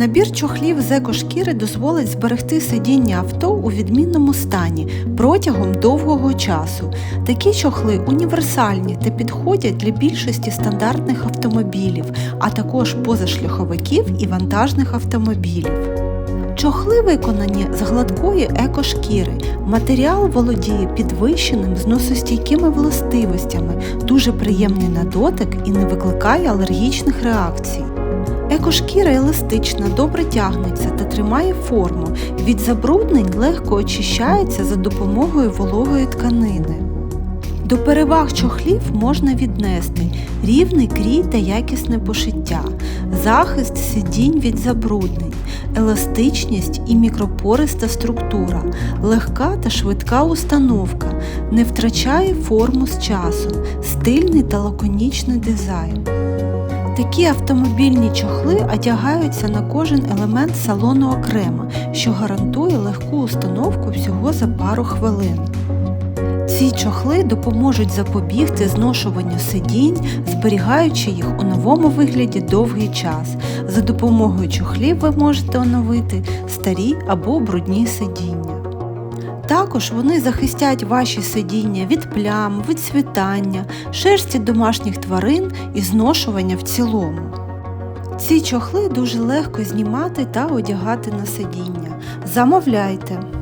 Набір чохлів з екошкіри дозволить зберегти сидіння авто у відмінному стані протягом довгого часу. Такі чохли універсальні та підходять для більшості стандартних автомобілів, а також позашляховиків і вантажних автомобілів. Чохли виконані з гладкої екошкіри. Матеріал володіє підвищеним зносостійкими властивостями, дуже приємний на дотик і не викликає алергічних реакцій. Екошкіра еластична, добре тягнеться та тримає форму. Від забруднень легко очищається за допомогою вологої тканини. До переваг чохлів можна віднести рівний крій та якісне пошиття, захист сидінь від забруднень, еластичність і мікропориста структура, легка та швидка установка, не втрачає форму з часом, стильний та лаконічний дизайн. Такі автомобільні чохли одягаються на кожен елемент салону окремо, що гарантує легку установку всього за пару хвилин. Ці чохли допоможуть запобігти зношуванню сидінь, зберігаючи їх у новому вигляді довгий час. За допомогою чохлів ви можете оновити старі або брудні сидіння. Також вони захистять ваші сидіння від плям, від світання, шерсті домашніх тварин і зношування в цілому. Ці чохли дуже легко знімати та одягати на сидіння. Замовляйте!